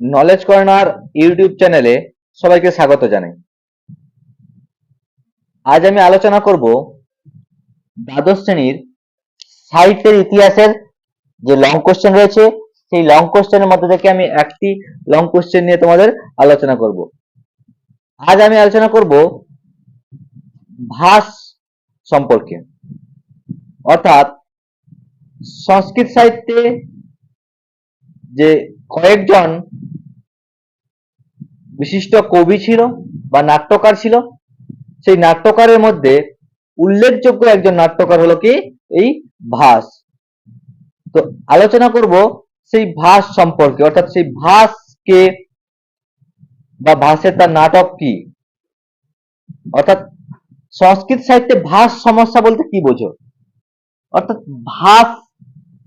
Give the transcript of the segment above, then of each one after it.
Knowledge corner YouTube চ্যানেলে সবাইকে স্বাগত জানাই। আজ আমি আলোচনা করব দ্বাদশ শ্রেণির সাহিত্যের ইতিহাসের যে লং কোশ্চেন রয়েছে, সেই লং কোশ্চেনের মধ্যে থেকে আমি একটি লং কোশ্চেন নিয়ে তোমাদের আলোচনা করব। আজ আমি আলোচনা করব ভাস সম্পর্কে। অর্থাৎ সংস্কৃত সাহিত্যে যে কয়েকজন বিশিষ্ট কবি ছিল বা নাট্যকার ছিল। সেই নাট্যকারের মধ্যে উল্লেখযোগ্য একজন নাট্যকার হলো কি? এই ভাস। তো আলোচনা করব সেই ভাস সম্পর্কে, অর্থাৎ সেই ভাসকে বা ভাসের তার নাটক কি? অর্থাৎ সংস্কৃত সাহিত্যে ভাস সমস্যা বলতে কি বোঝো? অর্থাৎ ভাস,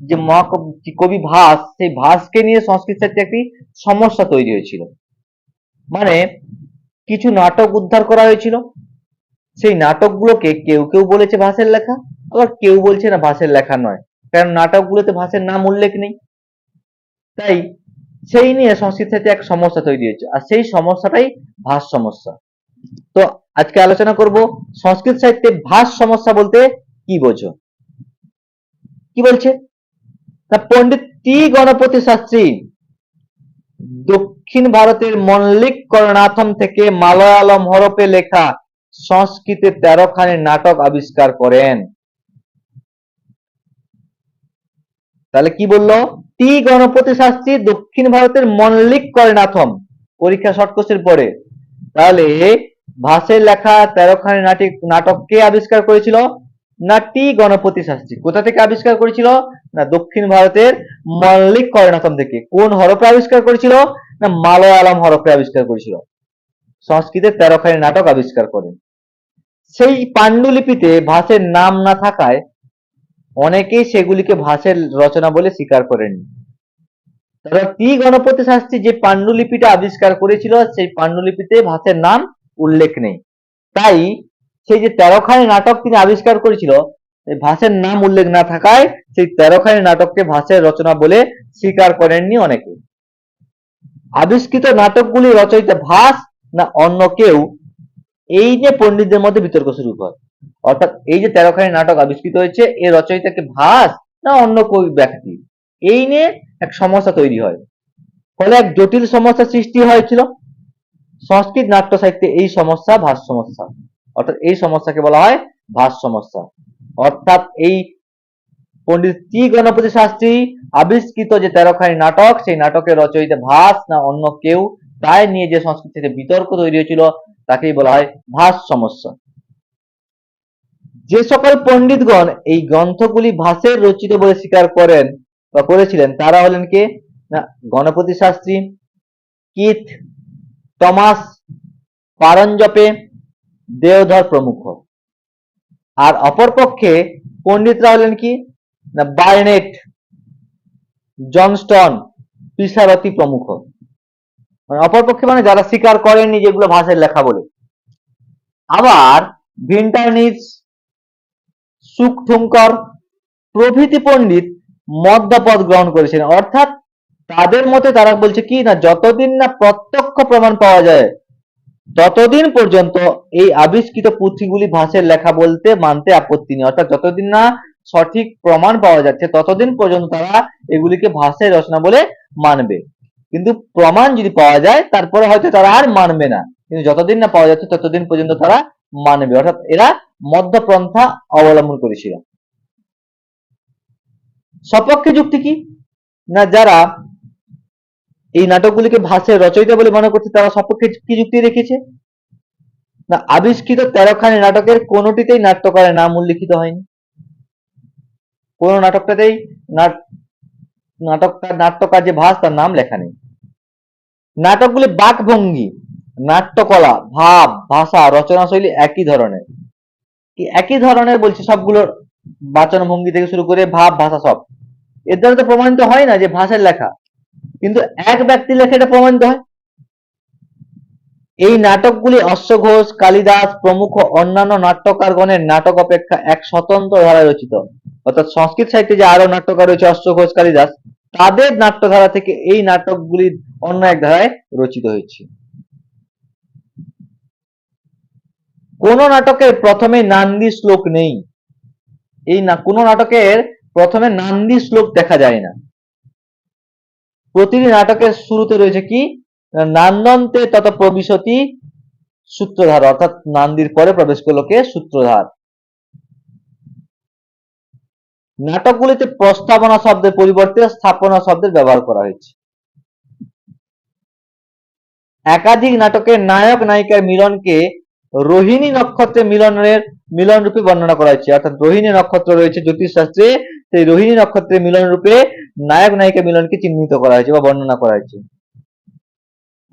যে মহাকবি, কবি ভাস, সেই ভাসকে নিয়ে সংস্কৃত সাহিত্যে একটি সমস্যা তৈরি হয়েছিল। মানে কিছু নাটক উদ্ধার করা হয়েছিল। সেই নাটকগুলোকে কেউ কেউ বলেছে ভাসের লেখা, আবার কেউ বলছে না ভাসের লেখা নয়। কারণ নাটকগুলোতে ভাসের নাম উল্লেখ নেই। তাই সেই নিয়ে সংস্কৃত সাহিত্যে এক সমস্যা তৈরি হয়েছে, আর সেই সমস্যাটাই ভাস সমস্যা। তো আজকে আলোচনা করব সংস্কৃত সাহিত্যে ভাষ সমস্যা বলতে কি বোঝো? কি বলছে? না পণ্ডিত টি গণপতি শাস্ত্রী দক্ষিণ ভারতের মল্লিক করনাথম থেকে মালয়ালম হরপে লেখা সংস্কৃতে তেরোখানি নাটক আবিষ্কার করেন। তাহলে কি বলল? টি গণপতি শাস্ত্রী দক্ষিণ ভারতের মল্লিক করনাথম পরীক্ষা শর্ট পড়ে। তাহলে ভাসের লেখা তেরোখানি নাটক নাটক কে আবিষ্কার করেছিল? না টি গণপতি শাস্ত্রী কোথা থেকে আবিষ্কার করেছিল? না দক্ষিণ ভারতের মল্লিক করনাথম থেকে। কোন হরফে আবিষ্কার করেছিল? না, মালয়ালম হরফে আবিষ্কার করেছিল। সংস্কৃতের তেরোখানি নাটক আবিষ্কার করেন। সেই পাণ্ডুলিপিতে ভাষের নাম না থাকায় অনেকেই সেগুলিকে ভাসের রচনা বলে স্বীকার করেননি। তবে টি গণপতি শাস্ত্রী যে পাণ্ডুলিপিটা আবিষ্কার করেছিল, সেই পাণ্ডুলিপিতে ভাসের নাম উল্লেখ নেই। তাই সেই যে তেরোখানি নাটক তিনি আবিষ্কার করেছিল ভাষের নাম উল্লেখ না থাকায় সেই তেরোখানি নাটককে ভাষের রচনা বলে স্বীকার করেননি অনেকে। আবিষ্কৃত নাটকগুলি রচয়িতা ভাস না অন্য কেউ? এই যে পণ্ডিতদের মধ্যে বিতর্ক শুরু হয় অর্থাৎ এই যে তেরোখানি নাটক আবিষ্কৃত হয়েছে এর রচয়িতাকে ভাস না অন্য কোই ব্যক্তি? এই নিয়ে এক সমস্যা তৈরি হয়। ফলে এক জটিল সমস্যা সৃষ্টি হয়েছিল। সংস্কৃত নাট্য সাহিত্যে এই সমস্যা ভাস সমস্যা। অর্থাৎ এই সমস্যাকে বলা হয় ভাস সমস্যা। অর্থাৎ এই পণ্ডিত টি গণপতি শাস্ত্রী আবিষ্কৃত যে তেরোখানি নাটক, সেই নাটকের রচয়িতা ভাস না অন্য কেউ, তাই নিয়ে যে সংস্কৃত থেকে বিতর্ক তৈরি হয়েছিল, তাকেই বলা হয় ভাস সমস্যা। যে সকল পণ্ডিতগণ এই গ্রন্থগুলি ভাসের রচিত বলে স্বীকার করেন বা করেছিলেন, তারা হলেন কে? না, গণপতি শাস্ত্রী, কিথ, টমাস, পারঞ্জপে, দেওধর প্রমুখ। আর অপরপক্ষে পণ্ডিতরা হলেন কি? না বার্নেট জনস্টন পিসারতি প্রমুখ। মানে অপরপক্ষে মানে যারা স্বীকার করেননি যেগুলো ভাষায় লেখা বলে। আবার ভিন্টারনিস সুকথুঙ্কর প্রভৃতি পণ্ডিত মধ্যপদ গ্রহণ করেছেন। অর্থাৎ তাদের মতে তারা বলছে কি, না যতদিন না প্রত্যক্ষ প্রমাণ পাওয়া যায়, ততদিন পর্যন্ত এই আবিষ্কৃত পুঁথিগুলি ভাষের লেখা বলতে মানতে আপত্তি নেই। অর্থাৎ যতদিন না সঠিক প্রমাণ পাওয়া যাচ্ছে, ততদিন পর্যন্ত তারা এগুলিকে ভাষায় রচনা বলে মানবে। কিন্তু প্রমাণ যদি পাওয়া যায়, তারপরে হয়তো তারা আর মানবে না। কিন্তু যতদিন না পাওয়া যাচ্ছে, ততদিন পর্যন্ত তারা মানবে। অর্থাৎ এরা মধ্যপন্থা অবলম্বন করেছিল। সপক্ষে যুক্তি কি? না যারা এই নাটকগুলিকে ভাষায় রচয়িতা বলে মনে করছে, তারা সপক্ষে কি যুক্তি রেখেছে? না, আবিষ্কৃত তেরোখানি নাটকের কোনোটিতেই নাট্যকারের নাম উল্লিখিত হয়নি। কোন নাটকটাতেই নাটকটা, নাট্যকার যে ভাস তার নাম লেখা নেই। নাটকগুলি বাকভঙ্গি, নাট্যকলা, ভাব, ভাষা রচনা শৈলী একই ধরনের। কি একই ধরনের বলছে সবগুলোর বাচন ভঙ্গি থেকে শুরু করে ভাব, ভাষা সব। এর দ্বারা তো প্রমাণিত হয় না যে ভাষার লেখা। কিন্তু এক ব্যক্তি লেখা এটা প্রমাণিত হয়। এই নাটকগুলি অশ্বঘোষ, কালিদাস প্রমুখ অন্যান্য নাট্যকারগণের নাটক অপেক্ষা এক স্বতন্ত্র ধারায় রচিত। অর্থাৎ সংস্কৃত সাহিত্যে যে আরও নাট্যকার রয়েছে অশ্বঘোষ, কালিদাস, তাদের নাট্যধারা থেকে এই নাটকগুলি অন্য এক ধারায় রচিত হয়েছে। কোন নাটকের প্রথমে নান্দি শ্লোক নেই। এই না, কোন নাটকের প্রথমে নান্দি শ্লোক দেখা যায় না। প্রতিটি নাটকের শুরুতে রয়েছে কি? নান্দন্তে তত প্রবিশতি সূত্রধার, অর্থাৎ নান্দির পরে প্রবেশ করল কে? সূত্রধার। নাটকগুলিতে প্রস্তাবনা শব্দের পরিবর্তে স্থাপনা শব্দের ব্যবহার করা হয়েছে। একাধিক নাটকের নায়ক নায়িকার মিলনকে রোহিণী নক্ষত্রে মিলনের মিলন রূপে বর্ণনা করা হয়েছে। অর্থাৎ রোহিণী নক্ষত্র রয়েছে জ্যোতিষ শাস্ত্রে সেই রোহিণী নক্ষত্রের মিলন রূপে নায়ক নায়িকা মিলনকে চিহ্নিত করা হয়েছে বা বর্ণনা করা হয়েছে।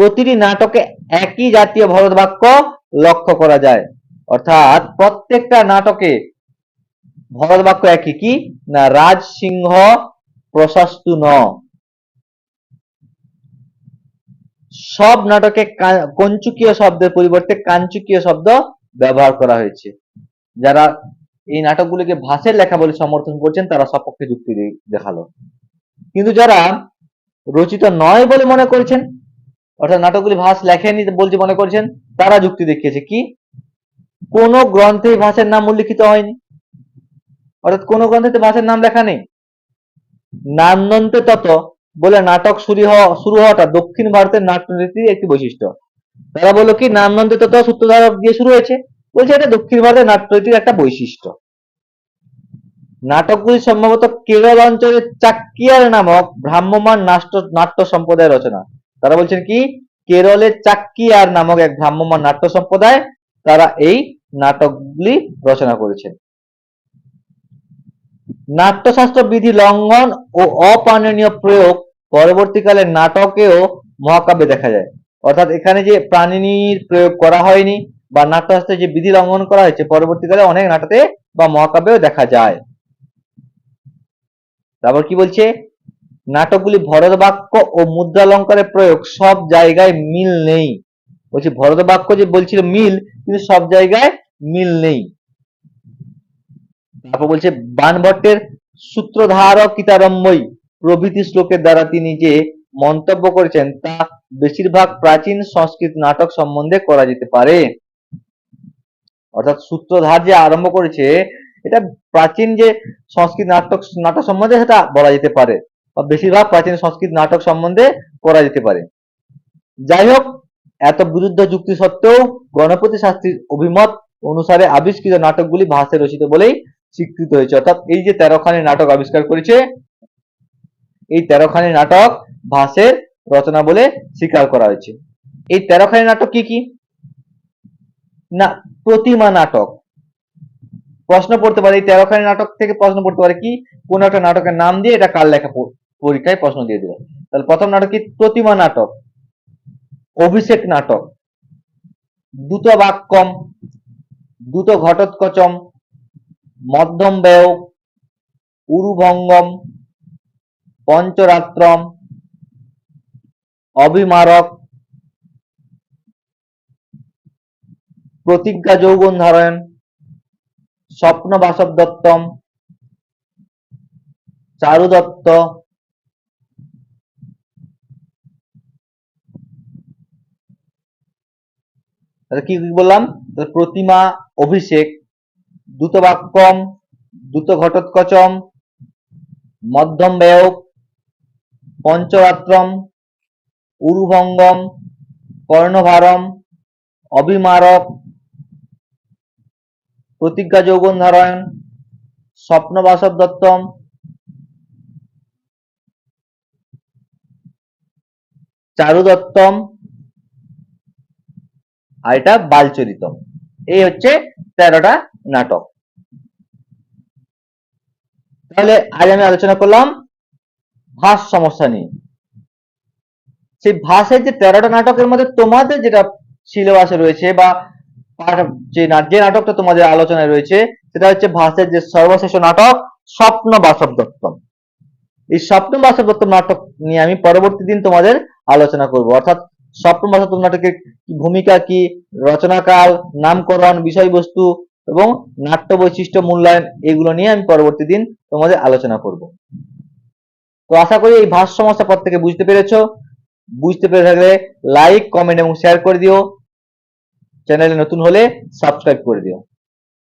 প্রতিটি নাটকে একই জাতীয় ভরত বাক্য লক্ষ্য করা যায়। অর্থাৎ প্রত্যেকটা নাটকে ভরত বাক্য একই কি? না রাজ সিংহ প্রশস্তু ন। সব নাটকে কঞ্চুকীয় শব্দের পরিবর্তে কাঞ্চুকীয় শব্দ ব্যবহার করা হয়েছে। যারা এই নাটকগুলিকে ভাষের লেখা বলে সমর্থন করছেন, তারা সপক্ষে যুক্তি দেখাল। কিন্তু যারা রচিত নয় বলে মনে করছেন অর্থাৎ নাটকগুলি ভাষ লেখেনি বলছে মনে করছেন, তারা যুক্তি দেখিয়েছে। কি? কোন গ্রন্থে ভাষের নাম উল্লিখিত হয়নি। অর্থাৎ কোন গ্রন্থেতে ভাষের নাম লেখা নেই। নান্দন্তে তত বলে নাটক শুরু হওয়া, শুরু হওয়াটা দক্ষিণ ভারতের নাট্যনীতির একটি বৈশিষ্ট্য। তারা বলল কি নান্দন্তে তত সূত্রধারক দিয়ে শুরু হয়েছে। বলছে এটা দক্ষিণ ভারতের নাট্যনীতির একটা বৈশিষ্ট্য। নাটকগুলি সম্ভবত কেরল অঞ্চলের চাক্কিয়ার নামক ভ্রাম্যমান নাট্য নাট্য সম্প্রদায়ের রচনা। তারা বলছেন কি? কেরলের চাক্কিয়ার নামক এক ভ্রাম্যমান নাট্য সম্প্রদায় তারা এই নাটকগুলি রচনা করেছেন। নাট্যশাস্ত্র বিধি লঙ্ঘন ও অপ্রাণনীয় প্রয়োগ পরবর্তীকালে নাটকেও মহাকাব্যে দেখা যায়। অর্থাৎ এখানে যে প্রাণিনীর প্রয়োগ করা হয়নি বা নাট্যশাস্ত্রে যে বিধি লঙ্ঘন করা হয়েছে, পরবর্তীকালে অনেক নাটকে বা মহাকাব্যেও দেখা যায়। তারপর কি বলছে? নাটকগুলি ভরত বাক্য ও মুদ্রালঙ্কারের প্রয়োগ সব জায়গায় মিল নেই। বলছি, ভরত বাক্য যে বলছিল মিল, কিন্তু সব জায়গায় মিল নেই। তারপর বলছে, বানভট্টের সূত্রধারক কিতারম্বই প্রভৃতি শ্লোকের দ্বারা তিনি যে মন্তব্য করেছেন, তা বেশিরভাগ প্রাচীন সংস্কৃত নাটক সম্বন্ধে করা যেতে পারে। অর্থাৎ সূত্রধার যে আরম্ভ করেছে, এটা প্রাচীন যে সংস্কৃত নাটক নাটক সম্বন্ধে সেটা বলা যেতে পারে। বেশিরভাগ প্রাচীন সংস্কৃত নাটক সম্বন্ধে করা যেতে পারে। যাই হোক এত বিরুদ্ধ যুক্তি সত্ত্বেও গণপতি শাস্ত্রীর অভিমত অনুসারে আবিষ্কৃত নাটকগুলি ভাষায় রচিত বলেই স্বীকৃত হয়েছে। অর্থাৎ এই যে তেরোখানি নাটক আবিষ্কার করেছে, এই তেরোখানি নাটক ভাষের রচনা বলে স্বীকার করা হয়েছে। এই তেরোখানি নাটক কি কি? না, প্রতিমা নাটক। প্রশ্ন পড়তে পারে, এই তেরোখানি নাটক থেকে প্রশ্ন পড়তে পারে কি? কোন একটা নাটকের নাম দিয়ে এটা কার লেখা পরীক্ষায় প্রশ্ন দিয়ে দিল। তাহলে প্রথম নাটক কি? প্রতিমা নাটক। অভিষেক নাটক। দ্রুত বাক্যম দ্রুত ঘটোৎকচম, মধ্যম ব্যয় উরুভঙ্গম, পঞ্চরাত্রম অভিমারক প্রতিজ্ঞা যৌবন ধারণ স্বপ্ন বাসব দত্তম চারু দত্ত কি কি বললাম? প্রতিমা, অভিষেক, দ্রুতবাক্যম দ্রুত ঘটোৎকচম মধ্যম ব্যয় পঞ্চরাত্রম, উরুভঙ্গম, কর্ণভারম, অভিমারক প্রতিজ্ঞা যৌবন ধারণ স্বপ্ন বাসব দত্তম চারু দত্তম আর এটা বালচরিতম। এই হচ্ছে তেরোটা নাটক। তাহলে আজ আমি আলোচনা করলাম ভাষ সমস্যা নিয়ে। সেই ভাষের যে তেরোটা নাটকের মধ্যে তোমাদের যেটা সিলেবাসে রয়েছে বা যে যে নাটকটা তোমাদের আলোচনায় রয়েছে, সেটা হচ্ছে ভাষের যে সর্বশেষ নাটক স্বপ্ন বাসব দত্তম। এই স্বপ্ন বাসব দত্তম নাটক নিয়ে আমি পরবর্তী দিন তোমাদের আলোচনা করব। অর্থাৎ ভাষা দত্তম নাটকের ভূমিকা কি, রচনাকাল, নামকরণ, বিষয়বস্তু এবং নাট্য বৈশিষ্ট্য মূল্যায়ন এগুলো নিয়ে আমি পরবর্তী দিন তোমাদের আলোচনা করব। তো আশা করি এই ভাষ সমস্যা পর থেকে বুঝতে পেরেছ। বুঝতে পেরে থাকলে লাইক কমেন্ট এবং শেয়ার করে দিও। চ্যানেলে নতুন হলে সাবস্ক্রাইব করে দিও।